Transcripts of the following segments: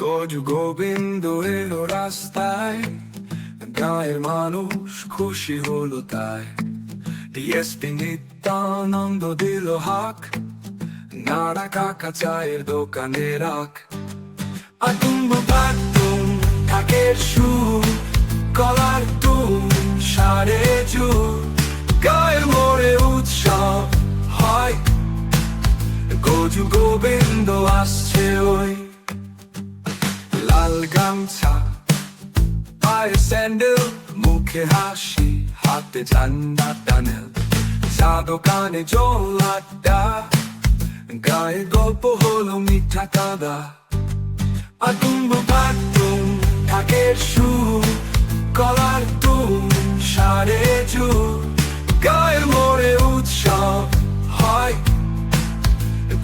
গজু গোবিন্দ এলো রাস্তায় গায়ের মানুষ খুশি হলো তাই ডিএসপি নিত্যানন্দ দিল হাক নাড়া কাকা চায়ের দোকানে রাখ আতুম বাতুম কাকের সুর কলার তুম সারে জুর গায়ের মোড়ে উৎসব হয় গজু গোবিন্দ গামছা পায়ে স্যান্ডেল মুখে হাসি হাতে ঝান্ডা টানেল চা দোকানে জল আড্ডা গায়ে গল্প হলো মিঠা কাদা আগুন বাথরুম কাকের সুর কলার তুম সারে জুর গায়ের মোড়ে উৎসব হয়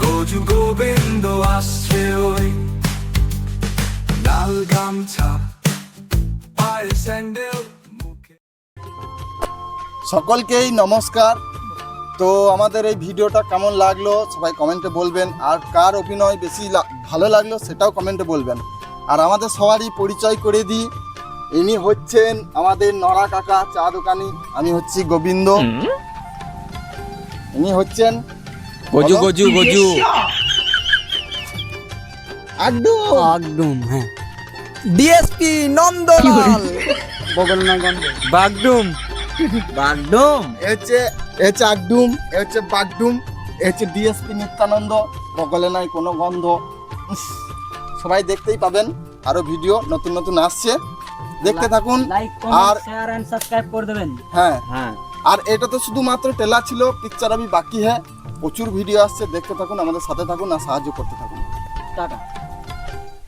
গজু গোবিন্দ আসছে লাল গামছা পায়ে স্যান্ডেল সকলকেই নমস্কার। তো আমাদের এই ভিডিওটা কেমন লাগল সবাই কমেন্টে বলবেন। আর কার অভিনয় বেশি ভালো লাগল সেটাও কমেন্টে বলবেন। আর আমাদের সবারই পরিচয় করে দিই। ইনি হচ্ছেন আমাদের নড়া কাকা চা দোকানি। আমি হচ্ছি গোবিন্দ। ইনি হচ্ছেন গজু। গজু গজু। একদম। একদম হ্যাঁ। ডিএসপি নন্দলাল বগল না গন্ধ বাগডুম। বাগডম? এ হচ্ছে এ হচ্ছে আগডুম এ হচ্ছে বাগডুম এ হচ্ছে ডিএসপি নিত্যানন্দ বগলে নাই কোনো গন্ধ। সবাই দেখতেই পাবেন আরও ভিডিও নতুন নতুন আসছে। দেখতে থাকুন লাইক আর কমেন্ট শেয়ার এন্ড সাবস্ক্রাইব করে দেবেন। হ্যাঁ। হ্যাঁ। আর এটা তো শুধুমাত্র টেলার ছিল পিকচার আমি বাকি হ্যাঁ প্রচুর ভিডিও আসছে দেখতে থাকুন আমাদের সাথে থাকুন আর সাহায্য করতে থাকুন। টাটা।